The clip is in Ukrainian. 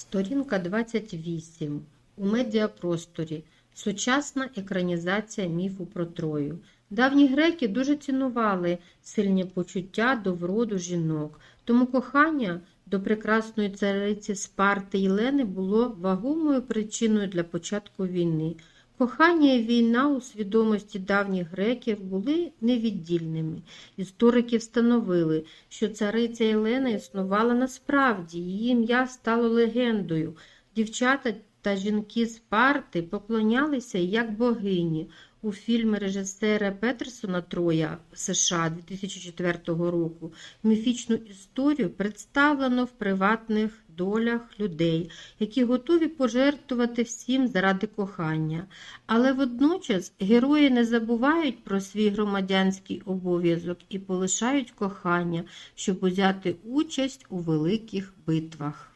Сторінка 28. У медіапросторі. Сучасна екранізація міфу про Трою. Давні греки дуже цінували сильні почуття до вроду жінок, тому кохання до прекрасної цариці Спарти Єлени було вагомою причиною для початку війни. Кохання і війна у свідомості давніх греків були невіддільними. Історики встановили, що цариця Єлена існувала насправді, її ім'я стало легендою. Дівчата та жінки з парти поклонялися як богині. У фільмі режисера Петерсона Троя США 2004 року міфічну історію представлено в приватних долях людей, які готові пожертвувати всім заради кохання. Але водночас герої не забувають про свій громадянський обов'язок і полишають кохання, щоб узяти участь у великих битвах.